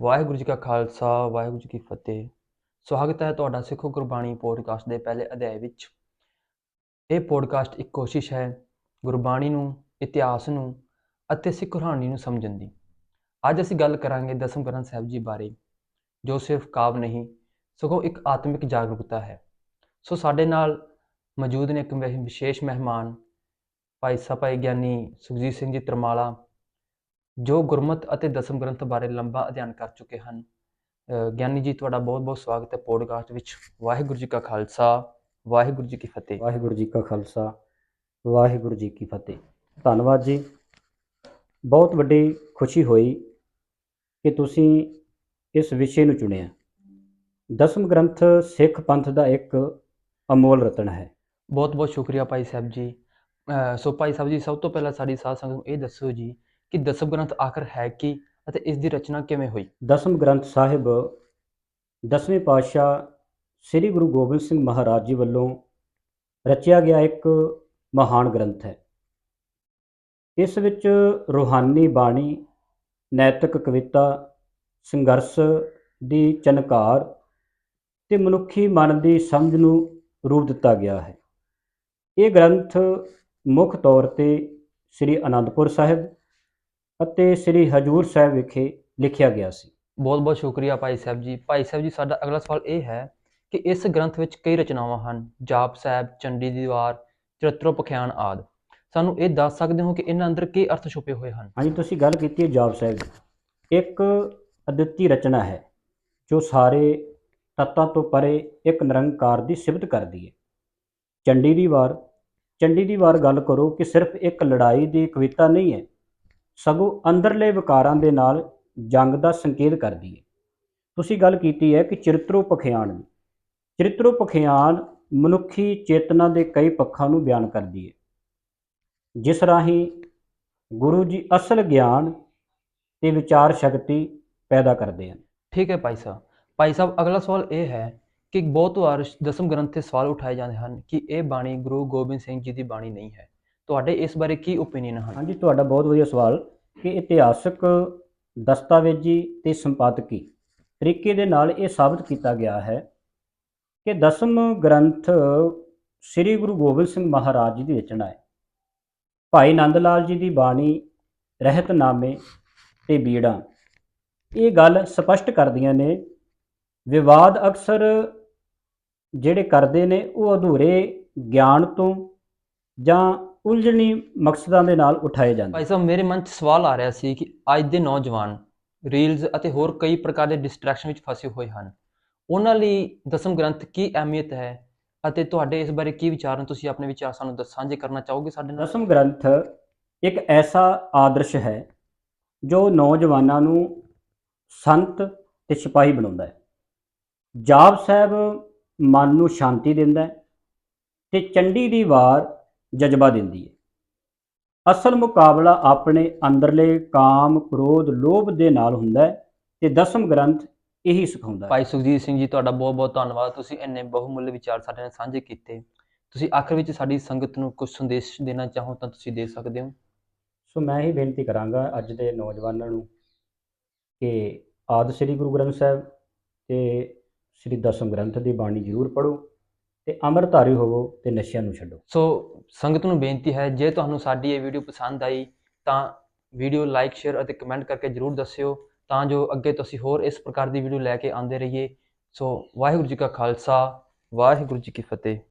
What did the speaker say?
ਵਾਹਿਗੁਰੂ ਜੀ ਕਾ ਖਾਲਸਾ, ਵਾਹਿਗੁਰੂ ਜੀ ਕੀ ਫਤਿਹ। ਸਵਾਗਤ ਹੈ ਤੁਹਾਡਾ ਸਿੱਖੋ ਗੁਰਬਾਣੀ ਪੋਡਕਾਸਟ ਦੇ ਪਹਿਲੇ ਅਧਿਆਇ ਵਿੱਚ। ਇਹ ਪੋਡਕਾਸਟ ਇੱਕ ਕੋਸ਼ਿਸ਼ ਹੈ ਗੁਰਬਾਣੀ ਨੂੰ, ਇਤਿਹਾਸ ਨੂੰ ਅਤੇ ਸਿੱਖ ਕਹਾਣੀ ਨੂੰ ਸਮਝਣ ਦੀ। ਅੱਜ ਅਸੀਂ ਗੱਲ ਕਰਾਂਗੇ ਦਸਮ ਗ੍ਰੰਥ ਸਾਹਿਬ ਜੀ ਬਾਰੇ, ਜੋ ਸਿਰਫ ਕਾਵ ਨਹੀਂ, ਸਗੋਂ ਇੱਕ ਆਤਮਿਕ ਜਾਗਰੂਕਤਾ ਹੈ। ਸੋ ਸਾਡੇ ਨਾਲ ਮੌਜੂਦ ਨੇ ਇੱਕ ਵਿ- ਵਿਸ਼ੇਸ਼ ਮਹਿਮਾਨ, ਭਾਈ ਸਭਾ ਗਿਆਨੀ ਸੁਖਜੀਤ ਸਿੰਘ ਜੀ ਤਰਮਾਲਾ ਜੋ ਗੁਰਮਤ ਅਤੇ ਦਸਮ ਗ੍ਰੰਥ ਬਾਰੇ ਲੰਬਾ ਅਧਿਐਨ ਕਰ ਚੁੱਕੇ ਹਨ। ਗਿਆਨੀ ਜੀ ਤੁਹਾਡਾ ਬਹੁਤ-ਬਹੁਤ ਸਵਾਗਤ ਹੈ ਪੋਡਕਾਸਟ ਵਿੱਚ। ਵਾਹਿਗੁਰੂ ਜੀ ਕਾ ਖਾਲਸਾ ਵਾਹਿਗੁਰੂ ਜੀ ਕੀ ਫਤਿਹ। ਵਾਹਿਗੁਰੂ ਜੀ ਕਾ ਖਾਲਸਾ ਵਾਹਿਗੁਰੂ ਜੀ ਕੀ ਫਤਿਹ। ਧੰਨਵਾਦ ਜੀ। ਬਹੁਤ ਵੱਡੀ ਖੁਸ਼ੀ ਹੋਈ ਕਿ ਤੁਸੀਂ ਇਸ ਵਿਸ਼ੇ ਨੂੰ ਚੁਣਿਆ। ਦਸਮ ਗ੍ਰੰਥ ਸਿੱਖ ਪੰਥ ਦਾ ਇੱਕ ਅਮੋਲ ਰਤਨ ਹੈ। ਬਹੁਤ-ਬਹੁਤ ਸ਼ੁਕਰੀਆ ਭਾਈ ਸਾਹਿਬ ਜੀ। ਸੋ ਭਾਈ ਸਾਹਿਬ ਜੀ ਸਭ ਤੋਂ ਪਹਿਲਾਂ ਸਾਡੀ ਸਾਧ ਸੰਗਤ ਨੂੰ ਇਹ ਦੱਸੋ ਜੀ ਕਿ ਦਸਮ ਗ੍ਰੰਥ ਆਖਰ ਹੈ ਕੀ ਅਤੇ ਇਸ ਦੀ ਰਚਨਾ ਕਿਵੇਂ ਹੋਈ? ਦਸਮ ਗ੍ਰੰਥ ਸਾਹਿਬ, ਦਸਵੇਂ ਪਾਤਸ਼ਾਹ ਸ੍ਰੀ ਗੁਰੂ ਗੋਬਿੰਦ ਸਿੰਘ ਮਹਾਰਾਜ ਜੀ ਵੱਲੋਂ ਰਚਿਆ ਗਿਆ ਇੱਕ ਮਹਾਨ ਗ੍ਰੰਥ ਹੈ। ਇਸ ਵਿੱਚ ਰੂਹਾਨੀ ਬਾਣੀ, ਨੈਤਿਕ ਕਵਿਤਾ, ਸੰਘਰਸ਼ ਦੀ ਚਨਕਾਰ ਤੇ ਮਨੁੱਖੀ ਮਨ ਦੀ ਸਮਝ ਨੂੰ ਰੂਪ ਦਿੱਤਾ ਗਿਆ ਹੈ। ਇਹ ਗ੍ਰੰਥ ਮੁੱਖ ਤੌਰ ਤੇ ਸ੍ਰੀ ਅਨੰਦਪੁਰ ਸਾਹਿਬ ਅਤੇ ਸ੍ਰੀ ਹਜੂਰ ਸਾਹਿਬ ਵਿਖੇ ਲਿਖਿਆ ਗਿਆ ਸੀ। ਬਹੁਤ-ਬਹੁਤ ਸ਼ੁਕਰੀਆ ਭਾਈ ਸਾਹਿਬ ਜੀ। ਭਾਈ ਸਾਹਿਬ ਜੀ ਸਾਡਾ ਅਗਲਾ ਸਵਾਲ ਇਹ ਹੈ ਕਿ ਇਸ ਗ੍ਰੰਥ ਵਿੱਚ ਕਈ ਰਚਨਾਵਾਂ ਹਨ ਜਾਪ ਸਾਹਿਬ ਚੰਡੀ ਦੀ ਦੀਵਾਰ ਚਰਿਤ੍ਰੋਪਖਿਆਨ ਆਦਿ। ਸਾਨੂੰ ਇਹ ਦੱਸ ਸਕਦੇ ਹੋ ਕਿ ਇਹਨਾਂ ਅੰਦਰ ਕੀ ਅਰਥ ਛੁਪੇ ਹੋਏ ਹਨ? ਹਾਂਜੀ ਤੁਸੀਂ ਗੱਲ ਕੀਤੀ ਹੈ ਜਾਪ ਸਾਹਿਬ ਦੀ। ਇੱਕ ਅਦਿੱਤੀ ਰਚਨਾ ਹੈ ਜੋ ਸਾਰੇ ਤੱਤਾਂ ਤੋਂ ਪਰੇ ਇੱਕ ਨਿਰੰਕਾਰ ਦੀ ਸਿਫਤ ਕਰਦੀ ਹੈ। ਚੰਡੀ ਦੀ ਵਾਰ ਚੰਡੀ ਦੀ ਵਾਰ ਗੱਲ ਕਰੋ ਕਿ ਸਿਰਫ ਇੱਕ ਲੜਾਈ ਦੀ ਕਵਿਤਾ ਨਹੀਂ ਹੈ ਸਗੋਂ ਅੰਦਰਲੇ ਵਿਕਾਰਾਂ ਦੇ ਨਾਲ ਜੰਗ ਦਾ ਸੰਕੇਤ ਕਰਦੀ ਹੈ। ਤੁਸੀਂ ਗੱਲ ਕੀਤੀ ਹੈ ਕਿ ਚਰਿਤ੍ਰੋ ਪਖਿਆਨ ਦੀ। ਚਰਿਤ੍ਰੋ ਪਖਿਆਨ ਮਨੁੱਖੀ ਚੇਤਨਾ ਦੇ ਕਈ ਪੱਖਾਂ ਨੂੰ ਬਿਆਨ ਕਰਦੀ ਹੈ। ਜਿਸ ਰਾਹੀਂ ਗੁਰੂ ਜੀ ਅਸਲ ਗਿਆਨ ਤੇ ਵਿਚਾਰ ਸ਼ਕਤੀ ਪੈਦਾ ਕਰਦੇ ਹਨ। ਠੀਕ ਹੈ ਭਾਈ ਸਾਹਿਬ। ਭਾਈ ਸਾਹਿਬ, ਅਗਲਾ ਸਵਾਲ ਇਹ ਹੈ ਕਿ ਬਹੁਤ ਵਾਰ ਦਸਮ ਗ੍ਰੰਥ ਤੇ ਸਵਾਲ ਉਠਾਏ ਜਾਂਦੇ ਹਨ ਕਿ ਇਹ ਬਾਣੀ ਗੁਰੂ ਗੋਬਿੰਦ ਸਿੰਘ ਜੀ ਦੀ ਬਾਣੀ ਨਹੀਂ ਹੈ। ਤੁਹਾਡੇ ਇਸ ਬਾਰੇ ਕੀ ਓਪੀਨੀਅਨ ਹਨ? ਹਾਂਜੀ, ਤੁਹਾਡਾ ਬਹੁਤ ਵਧੀਆ ਸਵਾਲ ਕਿ ਇਤਿਹਾਸਕ ਦਸਤਾਵੇਜ਼ੀ ਤੇ ਸੰਪਾਦਕੀ ਤਰੀਕੇ ਦੇ ਨਾਲ ਇਹ ਸਾਬਤ ਕੀਤਾ ਗਿਆ ਹੈ ਕਿ ਦਸਮ ਗ੍ਰੰਥ ਸ੍ਰੀ ਗੁਰੂ ਗੋਬਿੰਦ ਸਿੰਘ ਮਹਾਰਾਜ ਜੀ ਦੀ ਰਚਨਾ ਹੈ। ਭਾਈ ਨੰਦ ਲਾਲ ਜੀ ਦੀ ਬਾਣੀ, ਰਹਿਤਨਾਮੇ ਤੇ ਬੀੜਾਂ ਇਹ ਗੱਲ ਸਪਸ਼ਟ ਕਰਦੀਆਂ ਨੇ। ਵਿਵਾਦ ਅਕਸਰ ਜਿਹੜੇ ਕਰਦੇ ਨੇ ਉਹ ਅਧੂਰੇ ਗਿਆਨ ਤੋਂ ਜਾਂ ਉਲਝਣੀ ਮਕਸਦਾਂ ਦੇ ਨਾਲ ਉਠਾਏ ਜਾਂਦੇ ਭਾਈ ਸਾਹਿਬ ਮੇਰੇ ਮਨ 'ਚ ਸਵਾਲ ਆ ਰਿਹਾ ਸੀ ਕਿ ਅੱਜ ਦੇ ਨੌਜਵਾਨ ਰੀਲਸ ਅਤੇ ਹੋਰ ਕਈ ਪ੍ਰਕਾਰ ਦੇ ਡਿਸਟਰੈਕਸ਼ਨ ਵਿੱਚ ਫਸੇ ਹੋਏ ਹਨ। ਉਹਨਾਂ ਲਈ ਦਸਮ ਗ੍ਰੰਥ ਕੀ ਅਹਿਮੀਅਤ ਹੈ ਅਤੇ ਤੁਹਾਡੇ ਇਸ ਬਾਰੇ ਕੀ ਵਿਚਾਰ ਹਨ? ਤੁਸੀਂ ਆਪਣੇ ਵਿਚਾਰ ਸਾਨੂੰ ਦੱਸ ਸਾਂਝੇ ਕਰਨਾ ਚਾਹੋਗੇ ਸਾਡੇ ਨਾਲ? ਦਸਮ ਗ੍ਰੰਥ ਇੱਕ ਐਸਾ ਆਦਰਸ਼ ਹੈ ਜੋ ਨੌਜਵਾਨਾਂ ਨੂੰ ਸੰਤ ਤੇ ਸਿਪਾਹੀ ਬਣਾਉਂਦਾ ਹੈ। ਜਾਪ ਸਾਹਿਬ ਮਨ ਨੂੰ ਸ਼ਾਂਤੀ ਦਿੰਦਾ ਹੈ ਤੇ ਚੰਡੀ ਦੀ ਵਾਰ ਜਜ਼ਬਾ ਦਿੰਦੀ ਹੈ। ਅਸਲ ਮੁਕਾਬਲਾ ਆਪਣੇ ਅੰਦਰਲੇ ਕਾਮ ਕ੍ਰੋਧ ਲੋਭ ਦੇ ਨਾਲ ਹੁੰਦਾ ਹੈ ਤੇ ਦਸਮ ਗ੍ਰੰਥ ਇਹੀ ਸਿਖਾਉਂਦਾ ਹੈ। ਭਾਈ ਸੁਖਜੀਤ ਸਿੰਘ ਜੀ ਤੁਹਾਡਾ ਬਹੁਤ-ਬਹੁਤ ਧੰਨਵਾਦ। ਤੁਸੀਂ ਇੰਨੇ ਬਹੁਮੁੱਲੇ ਵਿਚਾਰ ਸਾਡੇ ਨਾਲ ਸਾਂਝੇ ਕੀਤੇ। ਤੁਸੀਂ ਆਖਰ ਵਿੱਚ ਸਾਡੀ ਸੰਗਤ ਨੂੰ ਕੁਝ ਸੰਦੇਸ਼ ਦੇਣਾ ਚਾਹੋ ਤਾਂ ਤੁਸੀਂ ਦੇ ਸਕਦੇ ਹੋ। ਸੋ ਮੈਂ ਹੀ ਬੇਨਤੀ ਕਰਾਂਗਾ ਅੱਜ ਦੇ ਨੌਜਵਾਨਾਂ ਨੂੰ ਕਿ ਆਦਿ ਸ੍ਰੀ ਗੁਰੂ ਗ੍ਰੰਥ ਸਾਹਿਬ ਤੇ ਸ੍ਰੀ ਦਸਮ ਗ੍ਰੰਥ ਦੀ ਬਾਣੀ ਜ਼ਰੂਰ ਪੜ੍ਹੋ। ਤੇ ਅੰਮ੍ਰਿਤਧਾਰੀ ਹੋਵੋ ਤੇ ਨਸ਼ਿਆਂ ਨੂੰ ਛੱਡੋ। ਸੋ ਸੰਗਤ ਨੂੰ ਬੇਨਤੀ ਹੈ, ਜੇ ਤੁਹਾਨੂੰ ਸਾਡੀ ਇਹ ਵੀਡੀਓ ਪਸੰਦ ਆਈ, ਤਾਂ ਵੀਡੀਓ ਲਾਈਕ, ਸ਼ੇਅਰ ਅਤੇ ਕਮੈਂਟ ਕਰਕੇ ਜਰੂਰ ਦੱਸਿਓ, ਤਾਂ ਜੋ ਅੱਗੇ ਤੁਸੀਂ ਹੋਰ ਇਸ ਪ੍ਰਕਾਰ ਦੀ ਵੀਡੀਓ ਲੈ ਕੇ ਆਉਂਦੇ ਰਹੀਏ। ਸੋ ਵਾਹਿਗੁਰੂ ਜੀ ਕਾ ਖਾਲਸਾ, ਵਾਹਿਗੁਰੂ ਜੀ ਕੀ ਫਤਿਹ।